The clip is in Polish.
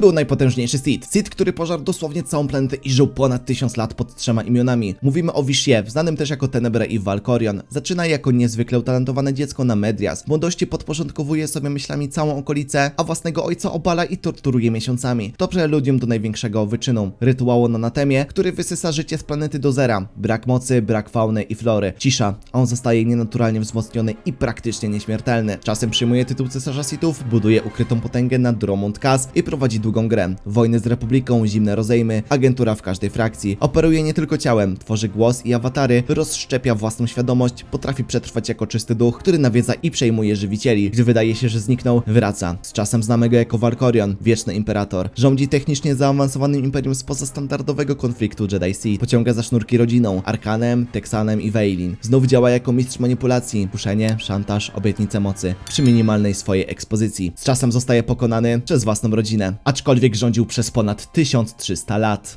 był najpotężniejszy Sith. Sith, który pożarł dosłownie całą planetę i żył ponad tysiąc lat pod trzema imionami. Mówimy o Vishiev, znanym też jako Tenebre i Valkorion. Zaczyna jako niezwykle utalentowane dziecko na Medias. W młodości podporządkowuje sobie myślami całą okolicę, a własnego ojca obala i torturuje miesiącami. To preludium do największego wyczynu. Rytuału na Natemie, który wysysa życie z planety do zera. Brak mocy, brak fauny i flory. Cisza, on zostaje nienaturalnie wzmocniony i praktycznie nieśmiertelny. Czasem przyjmuje tytuł cesarza Sithów, buduje ukrytą potęgę na Dromund Kaas i prowadzi długą grę. Wojny z Republiką, zimne rozejmy, agentura w każdej frakcji. Operuje nie tylko ciałem, tworzy głos i awatary, rozszczepia własną świadomość, potrafi przetrwać jako czysty duch, który nawiedza i przejmuje żywicieli. Gdy wydaje się, że zniknął, wraca. Z czasem znamy go jako Valkorion, wieczny imperator. Rządzi technicznie zaawansowanym imperium spoza standardowego konfliktu Jedi-Sith. Pociąga za sznurki rodziną, Arkanem, Texanem i Veilin. Znów działa jako mistrz manipulacji, kuszenie, szantaż, obietnice mocy, przy minimalnej swojej ekspozycji. Z czasem zostaje pokonany przez własną rodzinę, aczkolwiek rządził przez ponad 1300 lat.